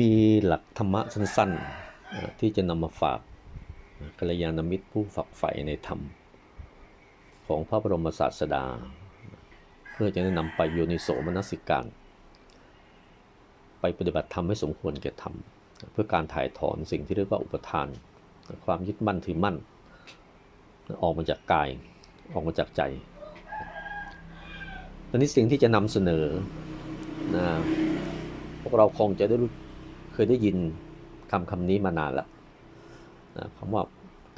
มีหลักธรรมะสั้นๆ ที่จะนำมาฝากกัลยาณมิตรผู้ฝักใฝ่ในธรรม ของพระบรมศาสดา เพื่อจะนำไปโยนิโสมนสิการ ไปปฏิบัติธรรมให้สมควรแก่ธรรม เพื่อการถ่ายถอนสิ่งที่เรียกว่าอุปทาน ความยึดมั่นถือมั่น ออกมาจากกายออกมาจากใจตอนนี้สิ่งที่จะนำเสนอนะพวกเราคงจะได้รู้ เคยได้ยินคำคำนี้มานานแล้วนะคำว่า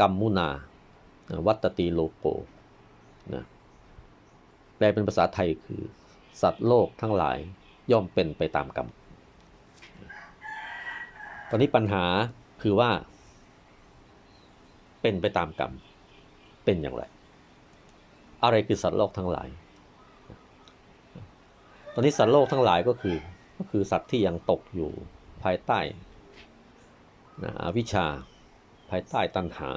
กรรมมุนา วัตตีโลโกนะแปลเป็นภาษาไทยคือ สัตว์โลกทั้งหลายย่อมเป็นไปตามกรรม ตอนนี้ปัญหาคือว่า เป็นไปตามกรรม เป็นอย่างไร อะไรคือสัตว์โลกทั้งหลาย ตอนนี้สัตว์โลกทั้งหลายก็คือก็คือสัตว์ที่ยังตกอยู่ายใต้นะอวิชชาภายใต้ตัณหา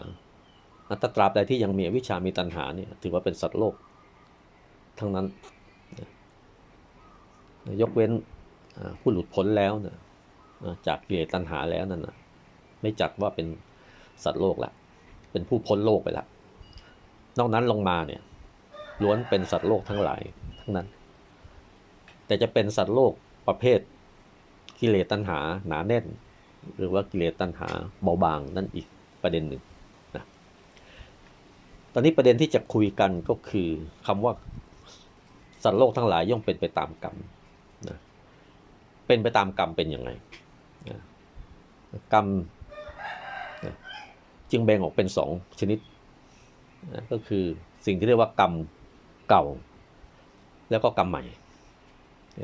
อัตตราบใดที่ยังมีวิชามีตัณหาเนี่ยถือว่าเป็นสัตว์โลก ทั้งนั้น ยกเว้นผู้หลุดพ้นแล้วนะจากกิเลสตัณหาแล้วนั่นนะไม่จัดว่าเป็นสัตว์โลกละ เป็นผู้พ้นโลกไปละ นอกนั้นลงมาเนี่ยล้วนเป็นสัตว์โลกทั้งหลายทั้งนั้น แต่จะเป็นสัตว์โลกประเภท กิเลสตัณหาหนาแน่น หรือว่ากิเลสตัณหาเบาบางนั่นอีกประเด็นหนึ่งนะตอนนี้ประเด็นที่จะคุยกันก็คือคำว่าสัตว์โลกทั้งหลายย่อมเป็นไปตามกรรมนะเป็นไปตามกรรมเป็นยังไงนะกรรมนะจึงแบ่งออกเป็นสองชนิดนะก็คือสิ่งที่เรียกว่ากรรมเก่า แล้วก็กรรมใหม่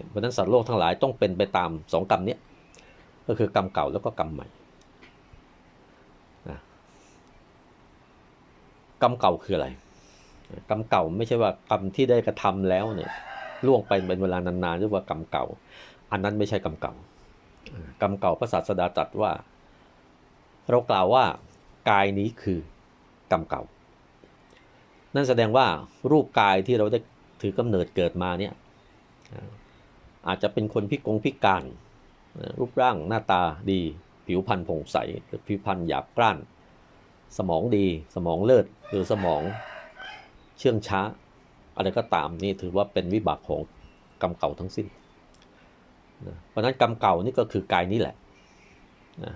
เพราะนั้นสัตว์โลกทั้งหลายต้องเป็นไปตามสองกรรมนี้ก็คือกรรมเก่าแล้วก็กรรมใหม่นะกรรมเก่าคืออะไร กรรมเก่าไม่ใช่ว่ากรรมที่ได้กระทำแล้วเนี่ยล่วงไปเป็นเวลานานๆเรียกว่ากรรมเก่า อันนั้นไม่ใช่กรรมเก่า กรรมเก่าพระศาสดาตรัสว่า เรากล่าวว่ากายนี้คือกรรมเก่า นั่นแสดงว่ารูปกายที่เราได้ถือกำเนิดเกิดมาเนี่ย อาจจะเป็นคนพิกงพิการ รูปร่างหน้าตาดี ผิวพรรณผ่องใสผิวพรรณหยาบกร้าน สมองดี สมองเลิศ หรือสมองเชื่องช้า อะไรก็ตามนี่ถือว่าเป็นวิบากของกรรมเก่าทั้งสิ้น เพราะฉะนั้นกรรมเก่านี่ก็คือกายนี้แหละนะ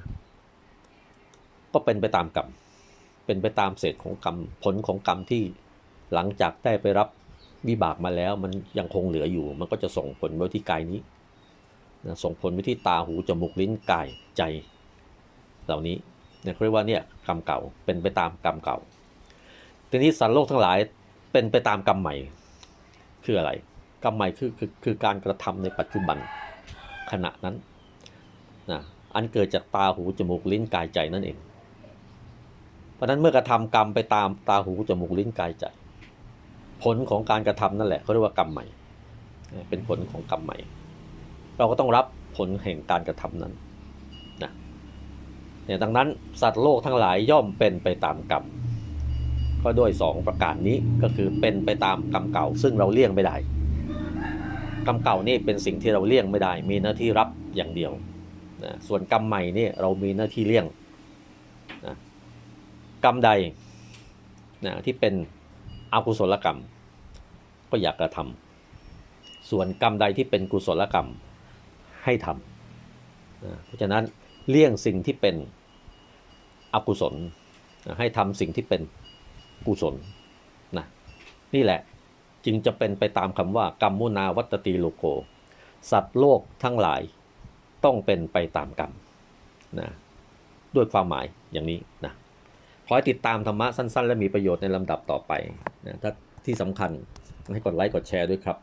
ก็เป็นไปตามกรรม เป็นไปตามเศษของกรรม ผลของกรรมที่หลังจากได้ไปรับ วิบากมาแล้วมันยังคงเหลืออยู่ มันก็จะส่งผลไว้ที่กายนี้นะส่งผลไปที่ตาหูจมูกลิ้นกายใจเหล่านี้เนี่ยเขาเรียกว่าเนี่ยกรรมเก่าเป็นไปตามกรรมเก่า ทีนี้สัตว์โลกทั้งหลายเป็นไปตามกรรมใหม่คืออะไร กรรมใหม่คือคือคือการกระทำในปัจจุบันขณะนั้นนะอันเกิดจากตาหูจมูกลิ้นกายใจนั่นเอง เพราะนั้นเมื่อกระทำกรรมไปตามตาหูจมูกลิ้นกายใจ ผลของการกระทำนั่นแหละเขาเรียกว่ากรรมใหม่ เป็นผลของกรรมใหม่ เราก็ต้องรับผลแห่งการกระทำนั้นนะเนี่ยดังนั้นสัตว์โลกทั้งหลายย่อมเป็นไปตามกรรมก็ด้วยสองประการนี้ก็คือเป็นไปตามกรรมเก่า ซึ่งเราเลี่ยงไม่ได้กรรมเก่านี่เป็นสิ่งที่เราเลี่ยงไม่ได้ มีหน้าที่รับอย่างเดียวนะส่วนกรรมใหม่นี่เรามีหน้าที่เลี่ยงนะกรรมใดนะที่เป็น อกุศลกรรม ก็อยากกระทำส่วนกรรมใดที่เป็นกุศลกรรมให้ทำเพราะฉะนั้นเลี่ยงสิ่งที่เป็นอกุศลให้ทำสิ่งที่เป็นกุศลนะนี่แหละจึงจะเป็นไปตามคำว่ากรรมมุนาวัตติโลโก สัตว์โลกทั้งหลายต้องเป็นไปตามกรรมนะด้วยความหมายอย่างนี้นะ ให้ติดตามธรรมะสั้น ๆ และมีประโยชน์ในลำดับต่อไปนะถ้าที่สำคัญให้กดไลค์กดแชร์ด้วยครับ